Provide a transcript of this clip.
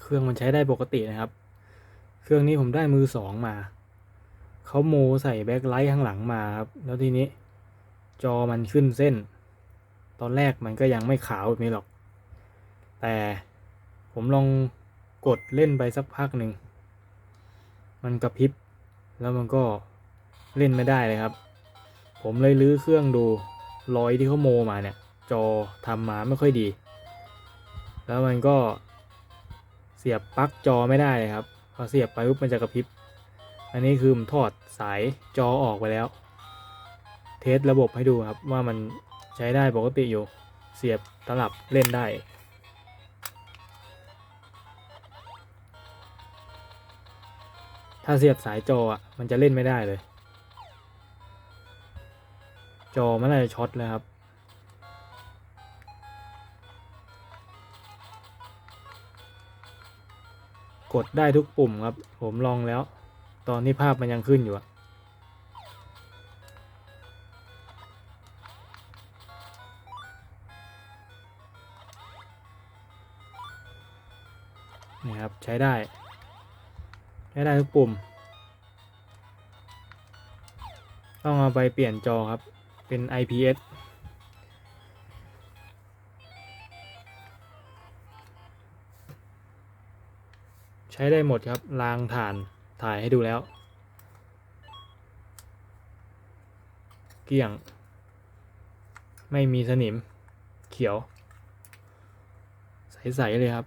เครื่องมันใช้ได้ปกตินะครับ เครื่องนี้ผมได้มือสองมา เขาโมใส่แบ็คไลท์ข้างหลังมาครับ แล้วทีนี้ จอมันขึ้นเส้น ตอนแรกมันก็ยังไม่ขาวแบบนี้หรอก แต่ผมลองกดเล่นไปสักพักหนึ่ง มันกระพริบ แล้วมันก็เล่นไม่ได้เลยครับ ผมเลยลื้อเครื่องดูรอยที่เขาโมมาเนี่ย จอทำมาไม่ค่อยดี แล้วมันก็ สียบปลั๊กจอไม่ได้เลยครับพอเสียบไปปุ๊บมันจะกระพริบ อันนี้คือผมถอดสายจอออกไปแล้ว เทสระบบให้ดูครับว่ามันใช้ได้ปกติอยู่ เสียบตลับเล่นได้ถ้าเสียบสายจออะมันจะเล่นไม่ได้เลย จอมันน่าจะช็อตเลยครับ กดได้ทุกปุ่มครับ ผมลองแล้ว ตอนที่ภาพมันยังขึ้นอยู่อะนี่ครับ ใช้ได้ ใช้ได้ทุกปุ่ม ต้องเอาไปเปลี่ยนจอครับ เป็น IPS ใช้ได้หมดครับรางฐานถ่ายให้ดูแล้ว เกลี่ยง ไม่มีสนิมเขียว ใส ๆ เลยครับ